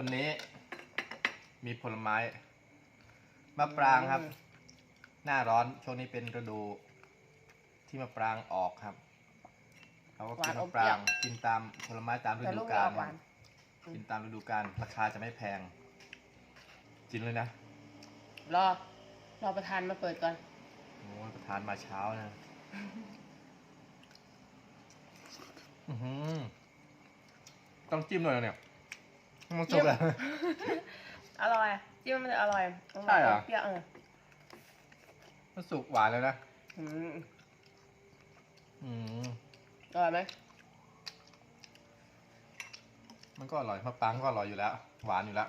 วันนี้มีผลไม้มะปรางครับ หน้าร้อนช่วงนี้เป็นฤดูที่มะปรางออกครับเราก็กินหวานอมะมปรางเปรี้ยวกินตามผลไม้ตามฤแต่ดูลูกกาเราลหวานกินตามฤดูกาลราคาจะไม่แพงกินเลยนะรอรอประธานมาเปิดก่อนโอ้ยประธานมาเช้านะอื้อหือต้องจิ้มหน่อยเนี่ย มันสุกจิ้มแล้ว อร่อยจิ้มมันจะอร่อยใช่เหรอ เปรี้ยวเออมันสุกหวานแล้วนะ อืมอืม อร่อยไหมมันก็อร่อยมะปรางก็อร่อยอยู่แล้ว หวานอยู่แล้ว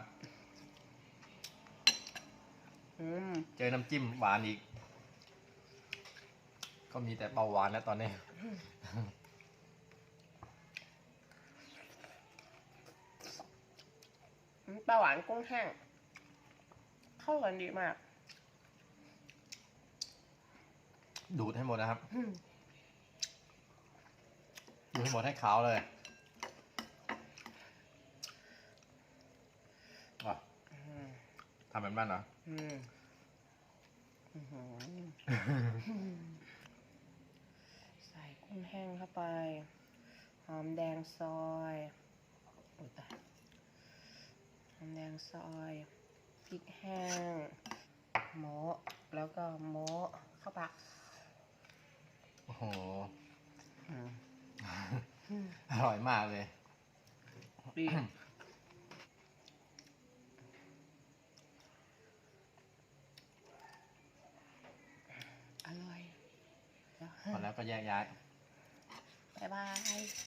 อืมเจอน้ำจิ้มหวานอีก ก็มีแต่เบาหวานแล้วตอนนี้ ปลาหวานกุ้งแห้ง เข้ากันดีมาก ดูดให้หมดนะครับอืมดูดให้หมดให้ขาวเลยอะอืมทำแบบนั้นเหรออืมอื้อหือใส่กุ้งแห้งเข้าไป หอมแดงซอย โอ้ยตายหอม แดงซอยพริกแห้งโมะแล้วก็โมะเข้าปากโอ้โห อืมอร่อยมากเลย ดีอร่อย พอแล้วก็แยกย้าย บ๊ายบาย